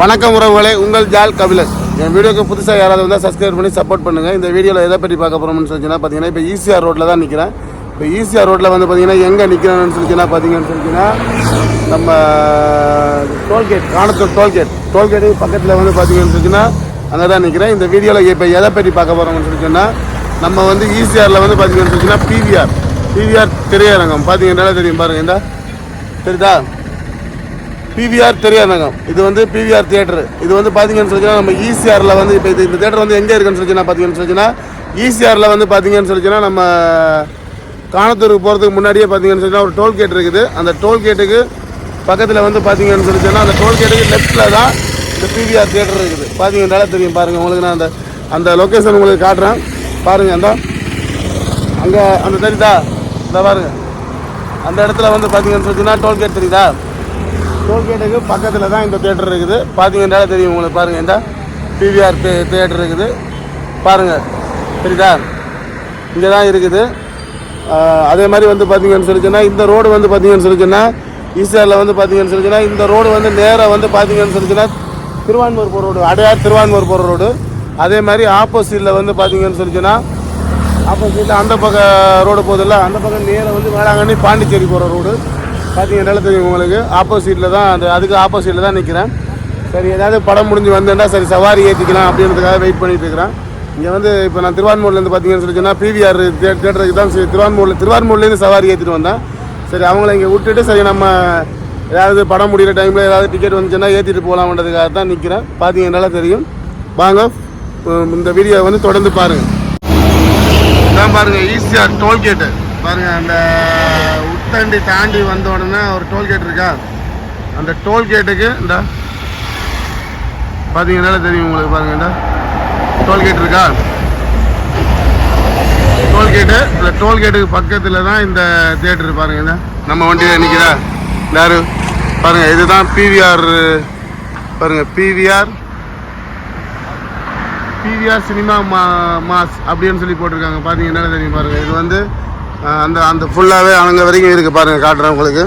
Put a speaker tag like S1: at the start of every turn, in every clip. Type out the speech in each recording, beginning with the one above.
S1: வணக்கம் உறவுகளே உங்கள் ஜால் கபிலஸ். என் வீடியோக்கு புதுசாக யாராவது வந்தால் சப்ஸ்கிரைப் பண்ணி சப்போர்ட் பண்ணுங்கள் இந்த வீடியோவில் எதை பற்றி பார்க்க போகிறோம்னு சொல்லிச்சுன்னா பார்த்தீங்கன்னா இப்போ ஈசிஆர் ரோட்டில் தான் நிற்கிறேன் இப்போ ஈசிஆர் ரோட்டில் வந்து பார்த்தீங்கன்னா எங்கே நிற்கிறேன்னு சொல்லிச்சுன்னா பார்த்தீங்கன்னு சொல்லிச்சுன்னா நம்ம டோல்கேட் காணத்தூர் டோல்கேட் டோல்கேட்டுக்கு பக்கத்தில் வந்து பார்த்தீங்கன்னு சொல்லிச்சுன்னா அங்கே தான் நிற்கிறேன் இந்த வீடியோவில் இப்போ எதை பற்றி பார்க்க போகிறோம்னு சொல்லிச்சுன்னா நம்ம வந்து ஈசிஆரில் வந்து பார்த்தீங்கன்னு சொல்லிச்சுன்னா பிவிஆர் பிவிஆர் திரையரங்கம். பார்த்தீங்கன்னா தெரியும். பாருங்கள் இந்த. தெரியுதா? பிவிஆர் தெரியாதங்கம். இது வந்து பிவிஆர் தியேட்டர் இது வந்து பார்த்தீங்கன்னு சொல்லிச்சுன்னா நம்ம ஈசிஆரில் வந்து இப்போ இது இந்த தேட்டர் வந்து எங்கே இருக்குன்னு சொல்லிச்சுன்னா பார்த்தீங்கன்னு சொல்லிச்சுன்னா ஈசிஆரில் வந்து பார்த்தீங்கன்னு சொல்லிச்சுன்னா நம்ம காணத்தூருக்கு போகிறதுக்கு முன்னாடியே பார்த்தீங்கன்னு சொல்லிச்சுன்னா ஒரு டோல்கேட் இருக்குது. அந்த டோல்கேட்டுக்கு பக்கத்தில் வந்து பார்த்தீங்கன்னு சொல்லிச்சுன்னா அந்த டோல்கேட்டுக்கு லெஃப்ட்டில் தான் இந்த பிவிஆர் தியேட்டர் இருக்குது. பார்த்தீங்கன்னால தெரியும். பாருங்கள் உங்களுக்கு நான் அந்த அந்த லொக்கேஷன் உங்களுக்கு காட்டுறேன். பாருங்கள் அந்த அங்கே அந்த தெரியுதா? இந்த பாருங்கள் அந்த இடத்துல வந்து பார்த்தீங்கன்னு சொல்லிச்சுன்னா டோல்கேட் தெரியுதா? டோல்கேட்டுக்கு பக்கத்தில் தான் இந்த தேட்டர் இருக்குது. பார்த்தீங்கன்னா தெரியும் உங்களுக்கு பாருங்கள் இந்த பிவிஆர் தே தேட்டர் இருக்குது. பாருங்கள் சரிதா இங்கே தான் இருக்குது அதே மாதிரி வந்து பார்த்தீங்கன்னு சொல்லிச்சுன்னா இந்த ரோடு வந்து பார்த்தீங்கன்னு சொல்லிச்சுன்னா ஈசிஆரில் வந்து பார்த்தீங்கன்னு சொல்லிச்சுன்னா இந்த ரோடு வந்து நேராக வந்து பார்த்தீங்கன்னு சொல்லிச்சுன்னா திருவான்மூர் போகிற ரோடு அடையார் திருவான்மூர் போகிற ரோடு அதே மாதிரி ஆப்போசிட்டில் வந்து பார்த்தீங்கன்னு சொல்லிச்சுன்னா ஆப்போசிட்டில் அந்த பக்கம் ரோடு போதில்ல அந்த பக்கம் நேராக வந்து வேளாங்கண்ணி பாண்டிச்சேரி போகிற ரோடு பார்த்தீங்கன்னா தெரியும் உங்களுக்கு. ஆப்போசிட்டில் தான் அந்த அதுக்கு ஆப்போசிட்டில் தான் நிற்கிறேன் சரி ஏதாவது படம் முடிஞ்சு வந்தேன்னா சரி சவாரி ஏற்றிக்கலாம் அப்படின்றதுக்காக வெயிட் பண்ணிட்டு இருக்கிறேன். இங்கே வந்து இப்போ நான் திருவான்மூர்லேருந்து பார்த்தீங்கன்னு சொல்லி சொன்னால் பிவிஆர் தேட்டருக்கு தான் சரி திருவான்மூரில் திருவான்மூர்லேருந்து சவாரி ஏற்றிட்டு வந்தேன். சரி அவங்கள இங்கே விட்டுட்டு சரி நம்ம ஏதாவது படம் முடிகிற டைமில் ஏதாவது டிக்கெட் வந்துச்சுன்னா ஏற்றிட்டு போகலாம்ன்றதுக்காக தான் நிற்கிறேன் பார்த்தீங்கன்னால தெரியும். வாங்க இந்த வீடியோ வந்து தொடர்ந்து பாருங்கள் இதான் பாருங்க ஈஸியாக டோல்கேட்டு பாருங்க அந்த உத்தண்டி தாண்டி வந்த உடனே ஒரு டோல்கேட் இருக்கா? அந்த டோல்கேட்டுக்கு இந்த பார்த்தீங்கன்னால தெரியும் உங்களுக்கு பாருங்கடா இந்த. டோல்கேட் இருக்கா? டோல்கேட்டு இந்த டோல்கேட்டுக்கு பக்கத்தில் தான் இந்த தேட்டர் பாருங்க நம்ம வண்டியில் நிற்கிறா யாரு பாருங்கள் இதுதான் பிவிஆர் பாருங்கள் பிவிஆர் பிவிஆர் சினிமா மா மாஸ் அப்படின்னு சொல்லி போட்டிருக்காங்க. பார்த்தீங்கன்னா தெரியும் பாருங்கள் இது வந்து அந்த அந்த ஃபுல்லாகவே அங்கே வரைக்கும் இருக்குது பாருங்கள் காட்டுறேன் உங்களுக்கு.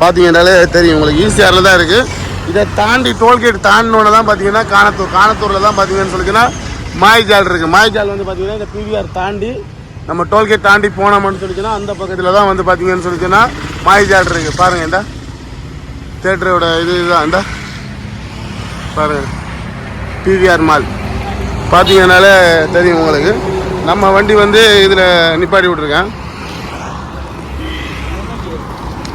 S1: பார்த்தீங்கன்னாலே தெரியும் உங்களுக்கு ஈஸியாரில் தான் இருக்குது இதை தாண்டி டோல்கேட் தாண்டினோட தான் பார்த்தீங்கன்னா காணத்தூர் காணத்தூரில் தான் பார்த்தீங்கன்னு சொல்லிங்கன்னா மாய்ஜால் இருக்குது மாய்ஜால் வந்து பார்த்தீங்கன்னா இந்த பிவிஆர் தாண்டி நம்ம டோல்கேட் தாண்டி போனோம்னு சொல்லிச்சுன்னா அந்த பக்கத்தில் தான் வந்து பார்த்தீங்கன்னு சொல்லிச்சுன்னா மாய்ஜால் இருக்குது பாருங்கள் இந்த. தேட்டரோட இது இதுதான் இந்த. பாருங்கள் பிவிஆர் மால் பார்த்தீங்கன்னாலே தெரியும் உங்களுக்கு. நம்ம வண்டி வந்து இதில் நிப்பாட்டி விட்ருக்கேன்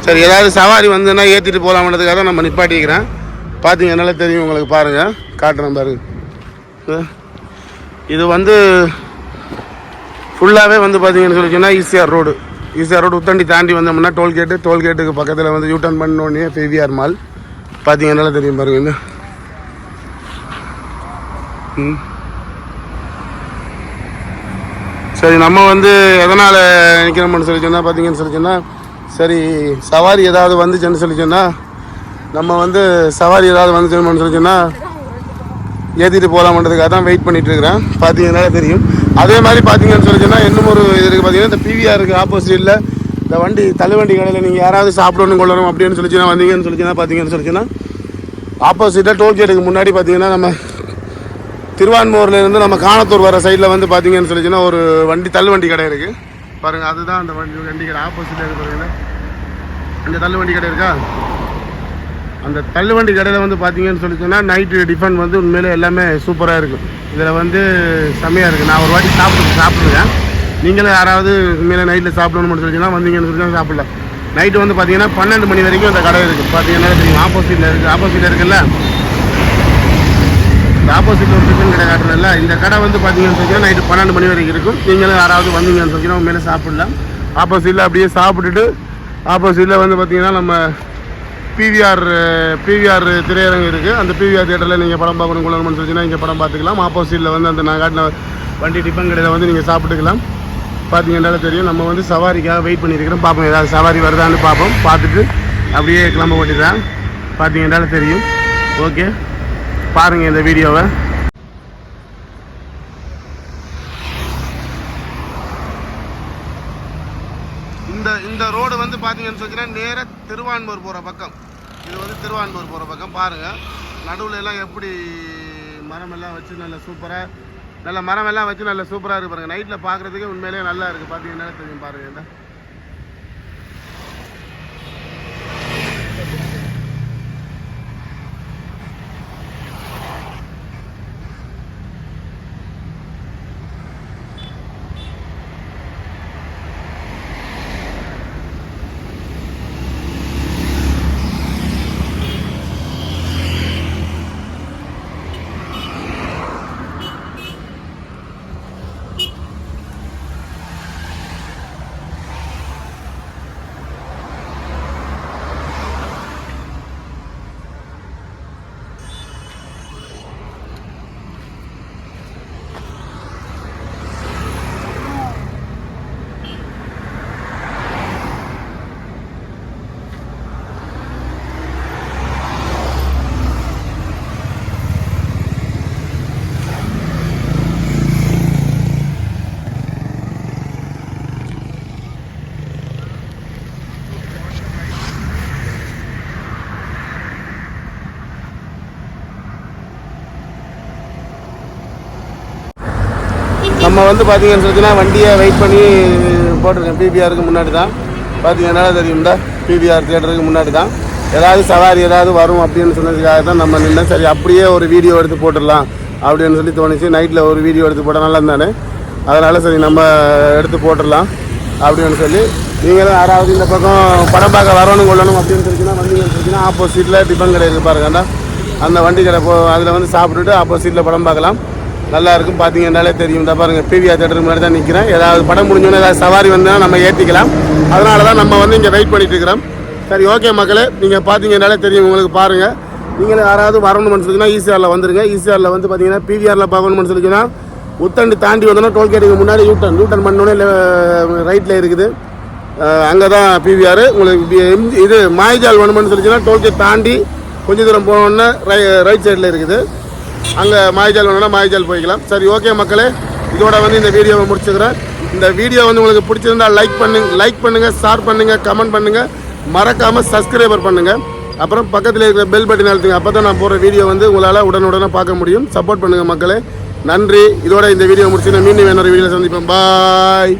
S1: சரி ஏதாவது சவாரி வந்துன்னா ஏற்றிட்டு போகலாம்ன்றதுக்காக தான் நம்ம நிப்பாட்டிக்கிறேன். என்னால் தெரியும் உங்களுக்கு பாருங்கள் காட்டுறேன் பாருங்க இது. வந்து ஃபுல்லாகவே வந்து பார்த்தீங்கன்னு சொல்லி சொன்னால் ECR road ECR road Uthandi தாண்டி வந்தோம்னா டோல்கேட்டு டோல்கேட்டுக்கு பக்கத்தில் வந்து யூட்டர்ன் பண்ணோடனே பிவிஆர் மால் பார்த்தீங்கனால தெரியும் பாருங்க. ம். சரி நம்ம வந்து எதனால் நிற்கிறோம்னு சொல்லி சொன்னால் பார்த்தீங்கன்னு சொல்லி சொன்னால் சரி சவாரி ஏதாவது வந்துச்சுன்னு சொல்லி சொன்னால் நம்ம வந்து சவாரி ஏதாவது வந்துச்சுன்னு சொல்லி சொன்னால் ஏற்றிட்டு போகலாமன்றதுக்காக தான் வெயிட் பண்ணிட்டு இருக்கிறேன். பார்த்தீங்கன்னா தெரியும். அதே மாதிரி பார்த்தீங்கன்னு சொல்லி சொன்னால் இன்னும் ஒரு இது இருக்குது பார்த்தீங்கன்னா இந்த பிவிஆருக்கு ஆப்போசிட்டில் இந்த வண்டி தள்ளுவண்டி கடையில் நீங்கள் யாராவது சாப்பிடணும் கொள்ளணும் அப்படின்னு சொல்லிச்சுன்னா வந்தீங்கன்னு சொல்லி சொன்னால் பார்த்தீங்கன்னு சொல்லிச்சுன்னா ஆப்போசிட்டாக டோல்கேட்டுக்கு முன்னாடி பார்த்தீங்கன்னா நம்ம திருவான்மூர்லேருந்து நம்ம காணத்தூர் வர சைடில் வந்து பார்த்தீங்கன்னு சொல்லிச்சுன்னா ஒரு வண்டி தள்ளுவண்டி கடை இருக்குது பாருங்கள் அதுதான் அந்த வண்டி வண்டி கடை ஆப்போசிட்டில் இருக்கு பாருங்க. அந்த தள்ளுவண்டி கடை இருக்கா? அந்த தள்ளுவண்டி கடையில் வந்து பார்த்தீங்கன்னு சொல்லிச்சுன்னா நைட்டு டிஃபன் வந்து உண்மையிலே எல்லாமே சூப்பராக இருக்கும் இதில் வந்து செம்மையாக இருக்குது நான் ஒரு வாட்டி சாப்பிட்டு சாப்பிடுவேன் நீங்களும் யாராவது உண்மையிலே நைட்டில் சாப்பிடணும்னு சொல்லிச்சுன்னா வந்தீங்கன்னு சொல்லி சாப்பிடலாம். நைட்டு வந்து பார்த்தீங்கன்னா பன்னெண்டு மணி வரைக்கும் அந்த கடை இருக்குது பார்த்தீங்கன்னா தெரியும் ஆப்போசிட்டில் இருக்குது ஆப்போசிட்டில் இருக்குல்ல? ஆப்போசிட்டில் ஒரு டிஃபன் கடை காட்டுறதில்ல இந்த கடை வந்து பார்த்தீங்கன்னு சொன்னால் நைட்டு பன்னெண்டு மணி வரைக்கும் இருக்கும். நீங்களும் யாராவது வந்தீங்கன்னு சொன்னீங்கன்னா மேலே சாப்பிடலாம். ஆப்போசிட்டில் அப்படியே சாப்பிட்டுட்டு ஆப்போசிட்டில் வந்து பார்த்தீங்கன்னா நம்ம பிவிஆர் பிவிஆர் திரையரங்கு இருக்குது அந்த பிவிஆர் தியேட்டரில் நீங்கள் படம் பார்க்கணும் குளம்னு சொல்லிச்சுன்னா இங்கே படம் பார்த்துக்கலாம். ஆப்போசிட்டில் வந்து அந்த நான் காட்டின வண்டி டிஃபன் கடையில் வந்து நீங்கள் சாப்பிட்டுக்கலாம். பார்த்தீங்கன்னால தெரியும். நம்ம வந்து சவாரிக்காக வெயிட் பண்ணியிருக்கிறோம். பார்ப்போம் ஏதாவது சவாரி வருதான்னு பார்ப்போம். பார்த்துட்டு அப்படியே கிளம்ப வேண்டியதான் பார்த்தீங்கன்னால தெரியும். ஓகே பாருங்கள் இந்த வீடியோவை. இந்த இந்த ரோடு வந்து பார்த்தீங்கன்னு சொன்னீங்கன்னா நேராக திருவான்மூர் போகிற பக்கம். இது வந்து திருவான்மூர் போகிற பக்கம். பாருங்கள் நடுவில் எல்லாம் எப்படி மரமெல்லாம் வச்சு நல்ல சூப்பராக நல்ல மரமெல்லாம் வச்சு நல்ல சூப்பராக இருக்குது பாருங்கள் நைட்டில் பார்க்குறதுக்கே உண்மையிலேயே நல்லா இருக்குது பார்த்தீங்கன்னா தெரியும் பாருங்கள் இந்த நம்ம வந்து பார்த்தீங்கன்னு சொல்லிச்சுன்னா வண்டியை வெயிட் பண்ணி போட்டிருக்கேன். பிபிஆருக்கு முன்னாடி தான் பார்த்தீங்கன்னா தெரியும்டா? பிபிஆர் தியேட்டருக்கு முன்னாடி தான் ஏதாவது சவாரி ஏதாவது வரும் அப்படின்னு சொன்னதுக்காக தான் நம்ம நின்று சரி அப்படியே ஒரு வீடியோ எடுத்து போட்டுடலாம் அப்படின்னு சொல்லி தோணுச்சு. நைட்டில் ஒரு வீடியோ எடுத்து போட்டால் நல்லா இருந்தானே? அதனால் சரி நம்ம எடுத்து போட்டுடலாம் அப்படின்னு சொல்லி. நீங்களும் யாராவது இந்த பக்கம் படம் பார்க்க வரணும் கொள்ளணும் அப்படின்னு சொல்லிச்சுன்னா வந்தீங்கன்னு சொல்லிச்சுன்னா ஆப்போசிட்டில் டிஃபன் கடை இருக்கு அந்த வண்டி கடை போ அதில் வந்து சாப்பிட்டுட்டு ஆப்போசிட்டில் படம் பார்க்கலாம். நல்லா இருக்கும் பார்த்தீங்கன்னாலே தெரியும். இந்த பாருங்கள் பிவிஆர் தேட்டருக்கு முன்னாடி தான் நிற்கிறேன் ஏதாவது படம் முடிஞ்சோன்னே ஏதாவது சவாரி வந்தால் நம்ம ஏற்றிக்கலாம் அதனால தான் நம்ம வந்து இங்கே வெயிட் பண்ணிட்டு இருக்கிறோம். சரி ஓகே மக்களே நீங்கள் பார்த்தீங்கன்னாலே தெரியும் உங்களுக்கு பாருங்கள் நீங்களும் யாராவது வரணும்னு சொல்லிச்சுன்னா ஈசிஆரில் வந்துருங்க. ஈசிஆரில் வந்து பார்த்தீங்கன்னா பிவிஆரில் பார்க்கணும்னு சொல்லிச்சுன்னா உத்தண்டு தாண்டி வந்தோன்னா டோல்கேட்டுக்கு முன்னாடி யூட்டன் யூட்டன் பண்ணோன்னே ரைட்டில் இருக்குது. அங்கே தான் பிவிஆர் உங்களுக்கு பி- எம்ஜி- இது மாய்ஜால் வேணும்னு சொல்லிச்சுன்னா டோல்கேட் தாண்டி கொஞ்சம் தூரம் போனோன்னே ரை ரைட் சைடில் இருக்குது. அங்கே மாய்ஜால் வேணும்னா மாய்ஜால் போய்க்கலாம். சரி ஓகே மக்களே. இதோட வந்து இந்த வீடியோவை முடிச்சுக்கிறேன். இந்த வீடியோ வந்து உங்களுக்கு பிடிச்சிருந்தா லைக் பண்ணுங்க லைக் பண்ணுங்க ஷேர் பண்ணுங்க கமெண்ட் பண்ணுங்க. மறக்காம சப்ஸ்கிரைபர் பண்ணுங்க. அப்புறம் பக்கத்தில் இருக்கிற பெல் பட்டன் அழுத்துங்க. அப்போ தான் நான் போகிற வீடியோ வந்து உங்களால் உடனுடனே பார்க்க முடியும். சப்போர்ட் பண்ணுங்கள் மக்களே. நன்றி. இதோட இந்த வீடியோ முடிச்சுன்னா மீண்டும் என்னோட வீடியோ சந்திப்பேன் பாய்